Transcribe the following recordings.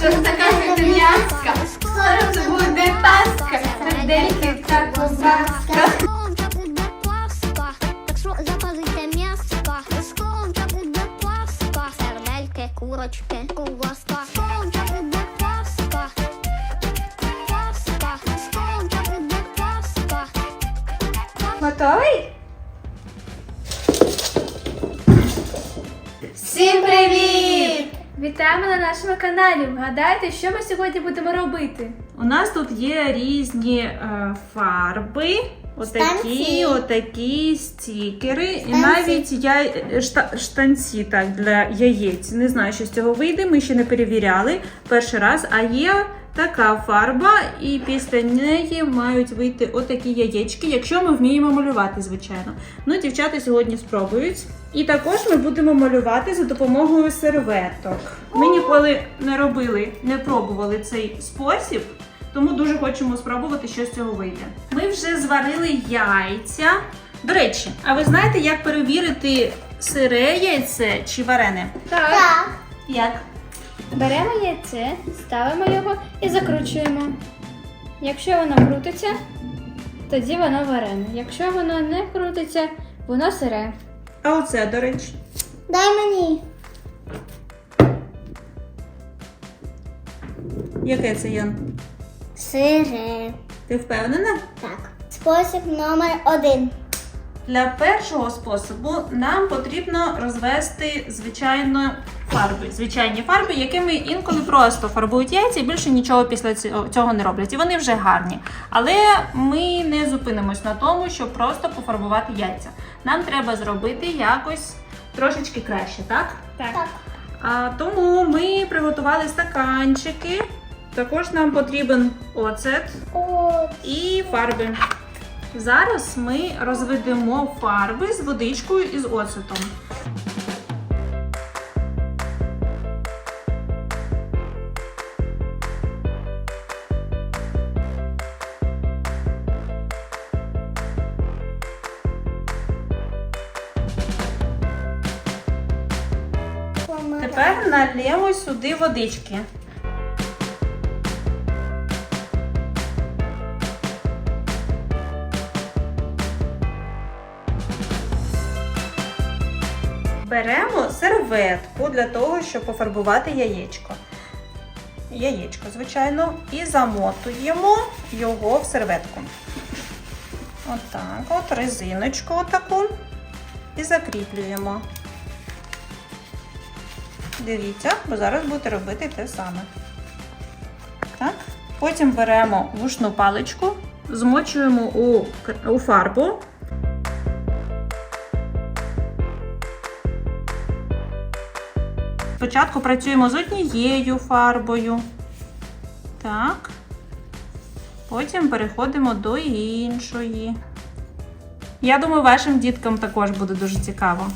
Що закажете м'яска? Скоро це буде паска. Сердельки та ковбаска. Курочки, ковбаска. Скунка піде паска, паска, скунка піде паска. Готовий? Вітаємо на нашому каналі. Вгадайте, що ми сьогодні будемо робити? У нас тут є різні е, фарби, отакі, Штанці. отакі стікери, і Штанці. навіть я, шта, штанці так, для яєць. Не знаю, що з цього вийде, ми ще не перевіряли перший раз. А є така фарба, і після неї мають вийти отакі яєчки, якщо ми вміємо малювати, звичайно. Ну, дівчата сьогодні спробують. І також ми будемо малювати за допомогою серветок. Ми ніколи не робили, не пробували цей спосіб. Тому дуже хочемо спробувати, що з цього вийде. Ми вже зварили яйця. До речі, а ви знаєте, як перевірити сире яйце чи варене? Так. Так. Як? Беремо яйце, ставимо його і закручуємо. Якщо воно крутиться, тоді воно варене. Якщо воно не крутиться, воно сире. А оце, до речі. Дай мені. Яке це Ян? Сире. Ти впевнена? Так. Спосіб номер один. Для першого способу нам потрібно розвести звичайно фарби. Звичайні фарби, якими інколи просто фарбують яйця і більше нічого після цього- не роблять. І вони вже гарні. Але ми не зупинимось на тому, щоб просто пофарбувати яйця. Нам треба зробити якось трошечки краще, так? Так. Так. А, тому ми приготували стаканчики. Також нам потрібен оцет і фарби. Зараз ми розведемо фарби з водичкою і з оцетом. Налємо сюди водички. Беремо серветку для того, щоб пофарбувати яєчко. Яєчко, звичайно, і замотуємо його в серветку. Отак, от резиночку отаку. І закріплюємо. Дивіться, бо зараз будете робити те саме. Так. Потім беремо вушну паличку, змочуємо у, у фарбу. Спочатку працюємо з однією фарбою. Так. Потім переходимо до іншої. Я думаю, вашим діткам також буде дуже цікаво.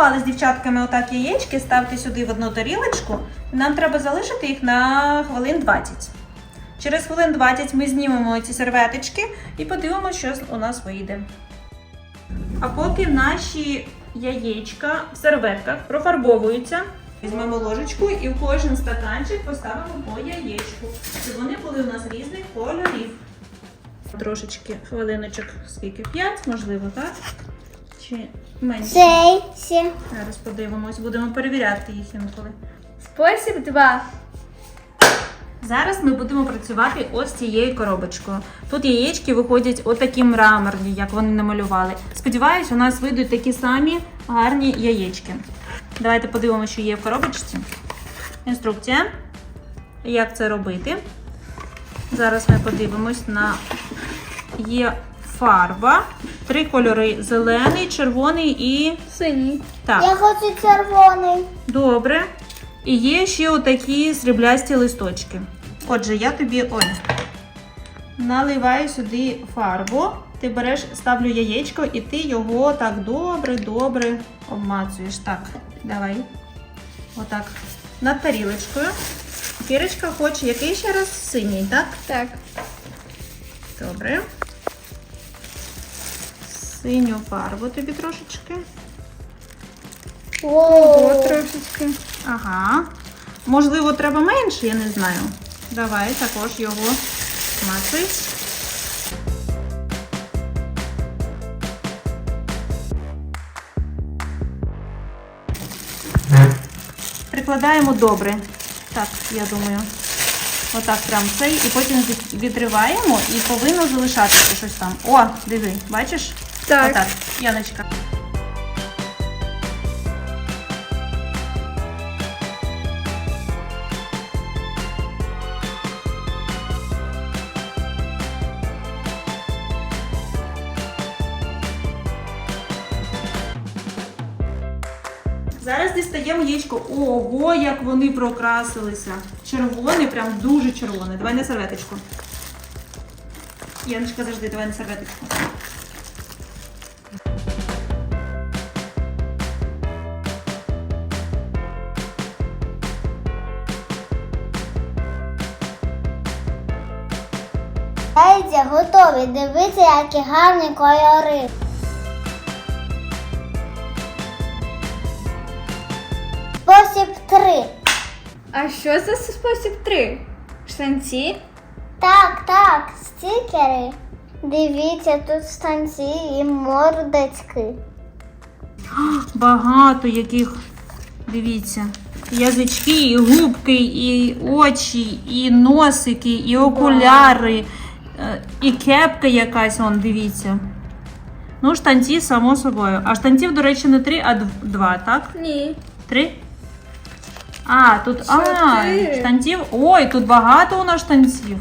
Ми з дівчатками отак яєчки, ставте сюди в одну тарілочку. Нам треба залишити їх на хвилин 20. Через хвилин 20 ми знімемо ці серветочки і подивимося, що у нас вийде. А поки наші яєчка в серветках профарбовуються, візьмемо ложечку і в кожен стаканчик поставимо по яєчку, щоб вони були у нас різних кольорів. Трошечки хвилиночок, скільки 5, можливо, так? Чи менше? цей, сі. Зараз подивимось, будемо перевіряти їх інколи. Спосіб 2. Зараз ми будемо працювати ось цією коробочкою. Тут яєчки виходять отакі мраморні, як вони намалювали. Сподіваюсь, у нас вийдуть такі самі гарні яєчки. Давайте подивимося, що є в коробочці. Інструкція, як це робити. Зараз ми подивимось на є фарба. Три кольори: зелений, червоний і Синій. так. Я хочу червоний. Добре. І є ще отакі сріблясті листочки. Отже, я тобі ой, наливаю сюди фарбу. Ти береш, ставлю яєчко, і ти його так добре-добре обмацуєш. Так, давай. Отак. Над тарілочкою. Кірочка хоче який ще раз синій, так? Так. Добре. Синю фарбу тобі трошечки. О, трошечки. Ага. Можливо, треба менше, я не знаю. Давай також його мацай. Прикладаємо добре. Так, я думаю. Отак прям цей. І потім відриваємо і повинно залишатися щось там. О, диви, бачиш? Так. Отак, Яночка. Зараз дістаємо яєчко. Ого, як вони прокрасилися. Червоне, прям дуже червоне. Давай на серветочку. Яночка, завжди, давай на серветочку. Готові. Дивіться, які гарні кольори. Спосіб 3. А що це спосіб 3? Штанці? Так, так, стікери. Дивіться, тут станці і мордочки. Багато яких, дивіться, язички, і губки, і очі, і носики, і окуляри, і кепка якась, он, дивіться. Ну, штанці, само собою. А штанців, до речі, не три, а дв- два, так? Ні. Три? А, тут а, Чотири. штанців. Ой, тут багато у нас штанців.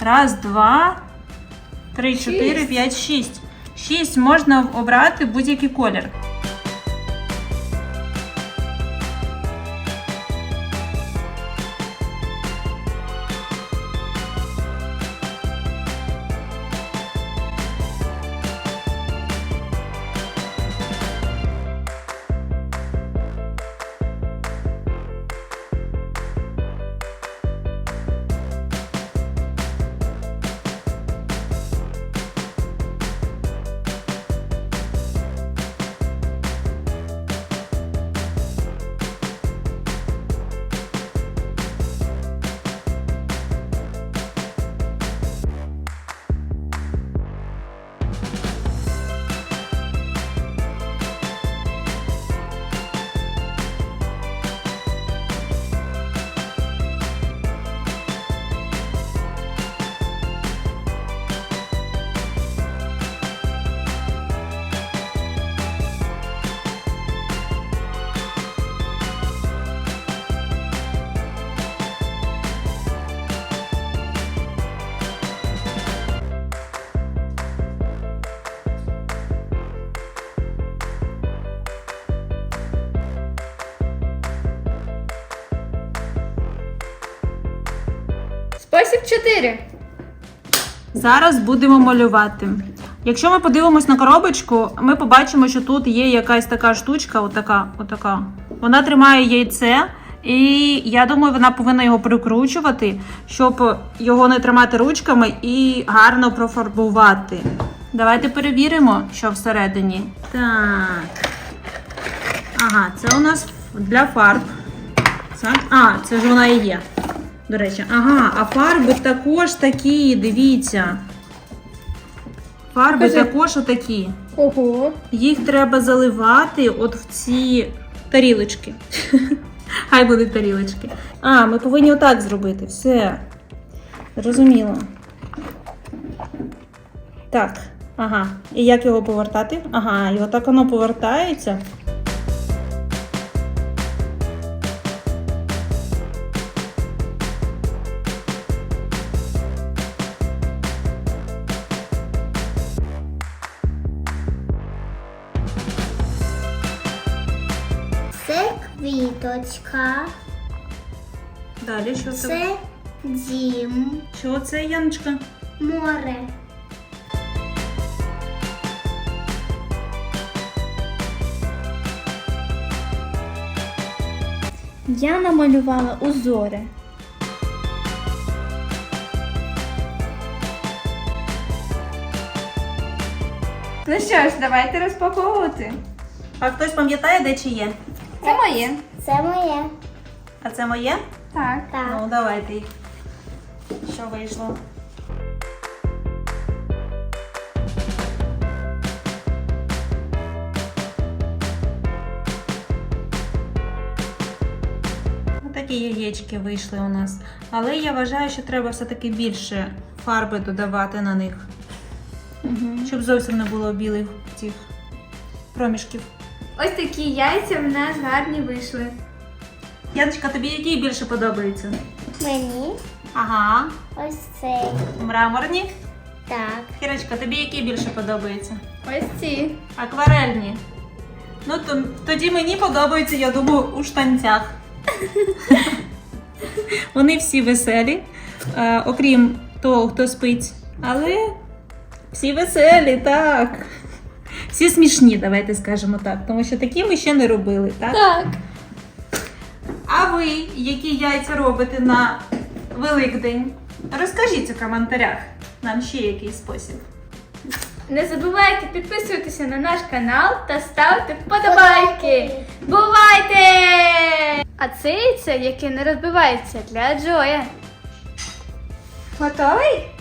Раз, два, три, чотири, п'ять, шість. Шість можна обрати будь-який колір. 4. Зараз будемо малювати. Якщо ми подивимось на коробочку, ми побачимо, що тут є якась така штучка, отака, отака. Вона тримає яйце, і я думаю, вона повинна його прикручувати, щоб його не тримати ручками і гарно профарбувати. Давайте перевіримо, що всередині. Так. Ага, це у нас для фарб. Це- А, це ж вона і є. До речі, ага, а фарби також такі, дивіться. Фарби Скажи. також отакі. Ого. Їх треба заливати от в ці тарілочки. Хай будуть тарілочки. А, ми повинні отак зробити. Все. Зрозуміло. Так. Ага. І як його повертати? Ага, і отак воно повертається. Це квіточка. Далі що це? Це дім. Що це, Яночка? Море. Я намалювала узори. Ну що ж, давайте розпаковувати. А хтось пам'ятає, де чи є? Це моє. Це моє. А це моє? Так. Так. Ну, давайте їх. Що вийшло? Такі яєчки вийшли у нас. Але я вважаю, що треба все-таки більше фарби додавати на них, щоб зовсім не було білих цих проміжків. Ось такі яйця в нас гарні вийшли. Яночка, тобі які більше подобаються? Мені Ага, ось цей. мраморні. Так. Кірочка, тобі які більше подобаються? Ось ці. Акварельні. Ну, то, тоді мені подобаються, я думаю, у штанцях. Вони всі веселі, е, окрім того, хто спить. Але всі веселі, так. Всі смішні, давайте скажемо так. Тому що такі ми ще не робили, так? Так. А ви які яйця робите на Великдень? Розкажіть у коментарях. Нам ще який спосіб. Не забувайте підписуватися на наш канал та ставити вподобайки. Бувайте! А це яйце, яке не розбивається для Джоя. Готовий?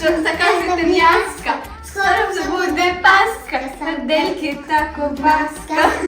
Що закажете м'яска. Скоро вже буде паска, сардельки та ковбаска.